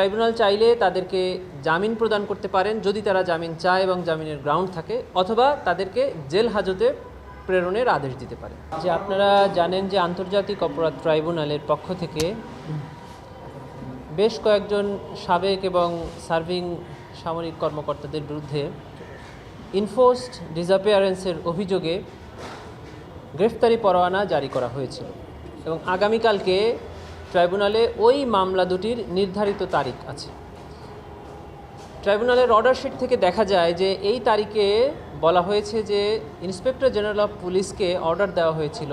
Tribunal চাইলে তাদেরকে জামিন প্রদান করতে পারেন যদি তারা জামিন চায় এবং জামিনের গ্রাউন্ড থাকে, অথবা তাদেরকে জেল হাজতে প্রেরণের আদেশ দিতে পারে। যে আপনারা জানেন যে আন্তর্জাতিক অপরাধ ট্রাইব্যুনালের পক্ষ থেকে বেশ কয়েকজন সাবেক এবং সার্ভিং সামরিক কর্মকর্তাদের বিরুদ্ধে ইনফোর্সড ডিসঅ্যাপিয়ারেন্সের অভিযোগে গ্রেফতারি পরোয়ানা জারি করা হয়েছিল এবং আগামীকালকে ট্রাইব্যুনালে ওই মামলা দুটির নির্ধারিত তারিখ আছে। ট্রাইব্যুনালের অর্ডার শিট থেকে দেখা যায় যে এই তারিখে বলা হয়েছে যে ইন্সপেক্টর জেনারেল অফ পুলিশকে অর্ডার দেওয়া হয়েছিল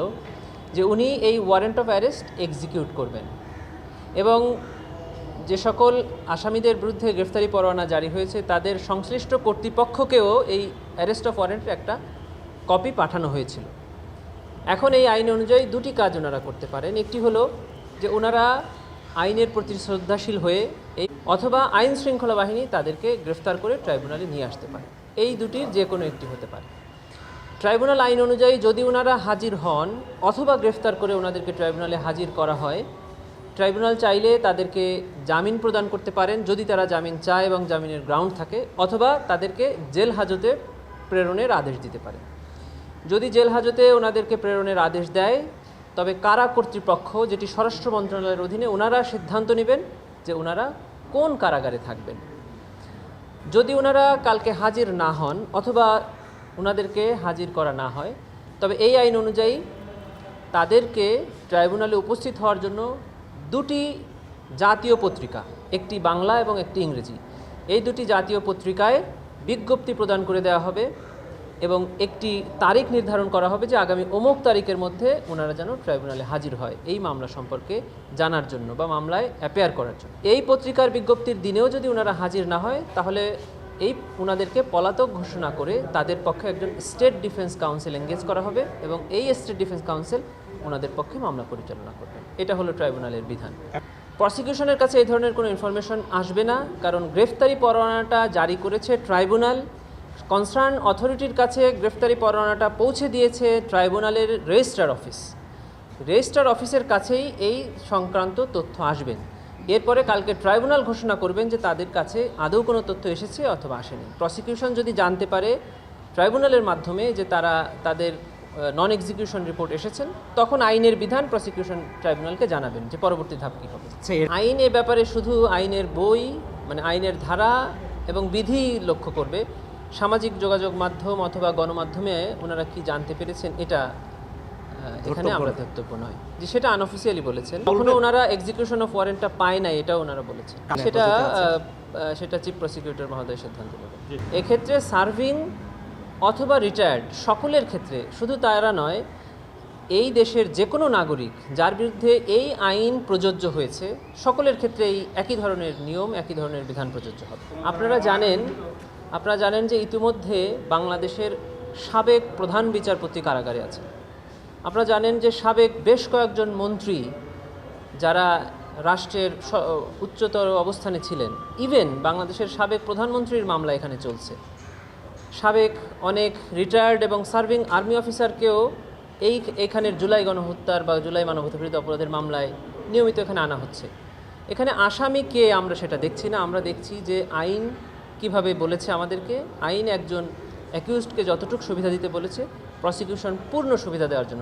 যে উনি এই ওয়ারেন্ট অফ অ্যারেস্ট এক্সিকিউট করবেন। এবং যে সকল আসামিদের বিরুদ্ধে গ্রেফতারি পরোয়ানা জারি হয়েছে, তাদের সংশ্লিষ্ট কর্তৃপক্ষকেও এই অ্যারেস্ট অফ ওয়ারেন্টের একটা কপি পাঠানো হয়েছিল। এখন এই আইন অনুযায়ী দুটি কাজ ওনারা করতে পারেন। একটি হলো যে ওনারা আইনের প্রতি শ্রদ্ধাশীল হয়ে এই অথবা আইন শৃঙ্খলা বাহিনী তাদেরকে গ্রেফতার করে ট্রাইব্যুনালে নিয়ে আসতে পারে। এই দুটির যে কোনো একটি হতে পারে। ট্রাইব্যুনাল আইন অনুযায়ী যদি ওনারা হাজির হন অথবা গ্রেফতার করে ওনাদেরকে ট্রাইব্যুনালে হাজির করা হয়, ট্রাইব্যুনাল চাইলে তাদেরকে জামিন প্রদান করতে পারেন যদি তারা জামিন চায় এবং জামিনের গ্রাউন্ড থাকে, অথবা তাদেরকে জেল হাজতে প্রেরণের আদেশ দিতে পারে। যদি জেল হাজতে ওনাদেরকে প্রেরণের আদেশ দেয় তবে কারা কর্তৃপক্ষ, যেটি স্বরাষ্ট্র মন্ত্রণালয়ের অধীনে ওনারা সিদ্ধান্ত নেবেন যে ওনারা কোন কারাগারে থাকবেন। যদি ওনারা কালকে হাজির না হন অথবা ওনাদেরকে হাজির করা না হয়, তবে এই আইন অনুযায়ী তাদেরকে ট্রাইব্যুনালে উপস্থিত হওয়ার জন্য দুটি জাতীয় পত্রিকা, একটি বাংলা এবং একটি ইংরেজি, এই দুটি জাতীয় পত্রিকায় বিজ্ঞপ্তি প্রদান করে দেওয়া হবে। এবং একটি তারিখ নির্ধারণ করা হবে যে আগামী অমুক তারিখের মধ্যে ওনারা যেন ট্রাইব্যুনালে হাজির হয়। এই মামলা সম্পর্কে জানার জন্য বা মামলায় অ্যাপেয়ার করার জন্য। এই পত্রিকার বিজ্ঞপ্তির দিনেও যদি ওনারা হাজির না হয়, তাহলে এই ওনাদেরকে পলাতক ঘোষণা করে তাদের পক্ষে একজন স্টেট ডিফেন্স কাউন্সিল এঙ্গেজ করা হবে এবং এই স্টেট ডিফেন্স কাউন্সিল ওনাদের পক্ষে মামলা পরিচালনা করবে। এটা হলো ট্রাইব্যুনালের বিধান। প্রসিকিউশনের কাছে এই ধরনের কোনো ইনফরমেশন আসবে না, কারণ গ্রেফতারি পরোয়ানাটা জারি করেছে ট্রাইব্যুনাল কনসার্ন অথরিটির কাছে গ্রেফতারি পরোয়ানাটা পৌঁছে দিয়েছে ট্রাইব্যুনালের রেজিস্ট্রার অফিস। রেজিস্ট্রার অফিসের কাছেই এই সংক্রান্ত তথ্য আসবেন এরপরে কালকে ট্রাইব্যুনাল ঘোষণা করবেন যে তাদের কাছে আদৌ কোনো তথ্য এসেছে অথবা আসেনি। প্রসিকিউশন যদি জানতে পারে ট্রাইব্যুনালের মাধ্যমে যে তারা তাদের নন এক্সিকিউশন রিপোর্ট এসেছেন তখন আইনের বিধান প্রসিকিউশন ট্রাইব্যুনালকে জানাবেন যে পরবর্তী ধাপ কী হবে। আচ্ছা, আইন এ ব্যাপারে শুধু আইনের বই মানে আইনের ধারা এবং বিধি লক্ষ্য করবে সামাজিক যোগাযোগ মাধ্যম অথবা গণমাধ্যমে ওনারা কি জানতে পেরেছেন এটা এখানে আমরা ধর্তব্য নয়। যে সেটা আনঅফিসিয়ালি বলেছেন। কখনো ওনারা এক্সিকিউশন অফ ওয়ারেন্টটা পায় নাই এটাও ওনারা বলেছেন। সেটা। আহ, আহ, সেটা চিফ প্রসিকিউটর মহোদয় সিদ্ধান্ত নেবেন। এক্ষেত্রে সার্ভিং অথবা রিটায়ার্ড সকলের ক্ষেত্রে শুধু তারা নয় এই দেশের যে কোনো নাগরিক যার বিরুদ্ধে এই আইন প্রযোজ্য হয়েছে সকলের ক্ষেত্রে এই একই ধরনের নিয়ম একই ধরনের বিধান প্রযোজ্য হবে। আপনারা জানেন আপনারা জানেন যে ইতিমধ্যে বাংলাদেশের সাবেক প্রধান বিচারপতি কারাগারে আছে আপনারা জানেন যে সাবেক বেশ কয়েকজন মন্ত্রী যারা রাষ্ট্রের উচ্চতর অবস্থানে ছিলেন ইভেন বাংলাদেশের সাবেক প্রধানমন্ত্রীর মামলা এখানে চলছে। সাবেক অনেক রিটায়ার্ড এবং সার্ভিং আর্মি অফিসারকেও এই এখানের জুলাই গণহত্যার বা জুলাই মানবতা বিরোধী অপরাধের মামলায় নিয়মিত এখানে আনা হচ্ছে। এখানে আসামি কে আমরা সেটা দেখছি না, আমরা দেখছি যে আইন কীভাবে বলেছে আমাদেরকে? আইন একজন অ্যাকিউজডকে যতটুকু সুবিধা দিতে বলেছে প্রসিকিউশন পূর্ণ সুবিধা দেওয়ার জন্য।